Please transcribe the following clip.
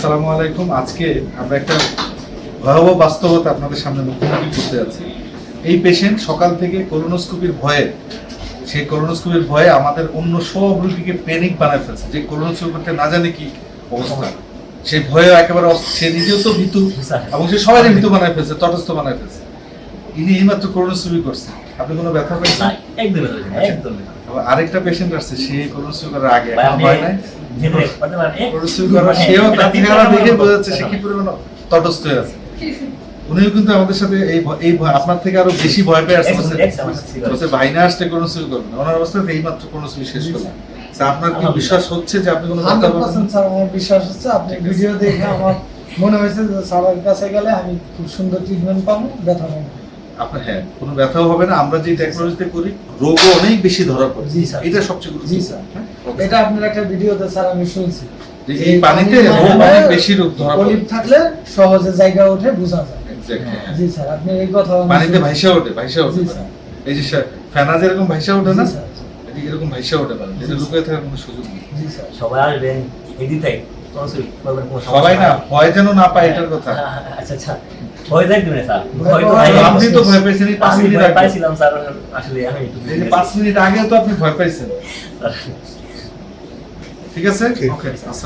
আসসালামু আলাইকুম। আজকে আমরা একটা ভয়াবহ বাস্তবতা আপনাদের সামনে মুখোমুখি করতে যাচ্ছি। এই পেশেন্ট সকাল থেকে কোলোনোস্কোপির ভয়ে সেই কোলোনোস্কোপির ভয়ে আমাদের অন্য সব রোগীকে প্যানিক বানায় ফেলছে। যে কোলোনোস্কোপি করতে না জানে কি অবস্থা। সেই ভয়ে একেবারে সে নিজেও তো ভীতু এবং সে সবাই ভীতু বানায় ফেলছে তটস্থ বানায় ফেলছে। ইনি এইমাত্র কোলোনোস্কোপি করছে আপনি কোনো ব্যথা পাইছেন না, একদমই না, একদমই না। আরেকটা পেশেন্ট আসছে সে করার আগে ভাই, হয় নাই? জেনে করতে পারেন, এ, পরিশ্রম করা হ্যাঁ, সেও তার চেহারা দেখে বোঝা যাচ্ছে সে কি পরিমাণ তটস্থ হয়ে আছে। উনিও কিন্তু আমাদের সাথে এই এই আপনার থেকে আরও বেশি ভয় পেয়ে আসছে বলছে, কোনো ওনার অবস্থা এই মাত্র কোনো শেষ আপনার কি বিশ্বাস হচ্ছে যে আপনি কোনো কথা হান্ড্রেড স্যার আমার বিশ্বাস হচ্ছে আপনি ভিডিও দেখে আমার মনে হয়েছে যে স্যারের কাছে গেলে আমি খুব সুন্দর ট্রিটমেন্ট পাবো ব্যথা পাবো। আপনার হ্যাঁ কোনো ব্যথাও হবে না আমরা যে টেকনোলজিতে করি রোগও অনেক বেশি ধরা পড়ে। জি, স্যার। এটা সবচেয়ে জি স্যার। হ্যাঁ? এটা আপনার একটা ভিডিওতে স্যার আমি শুনছি। যে এই পানিতে রোগ অনেক বেশি রোগ ধরা পড়ে। পলিপ থাকলে সহজে জায়গা ওঠে বোঝা যায়। হ্যাঁ। জি স্যার আপনি এই কথা পানিতে ভাইসা ওঠে ভাইসা ওঠে জি, এই যে সে- ফেনা যেরকম ভাইসা ওঠে না এরকম ভাইসা ওঠে পারে এটা লুকিয়ে থাকার কোনো সুযোগ নেই। জি স্যার। সবাই আসবেন সমস্যা সবাই না। ভয় যেন না পায় এটার কথা। আচ্ছা আচ্ছা। ভয় দেখবেন না স্যার। ভয় তো আপনি তো ভয় পেয়েছেন পাঁচ মিনিট আগে। পাইছিলাম স্যার আসলে আমি এই পাঁচ মিনিট আগে তো আপনি ভয় পাইছেন। ঠিক আছে? ওকে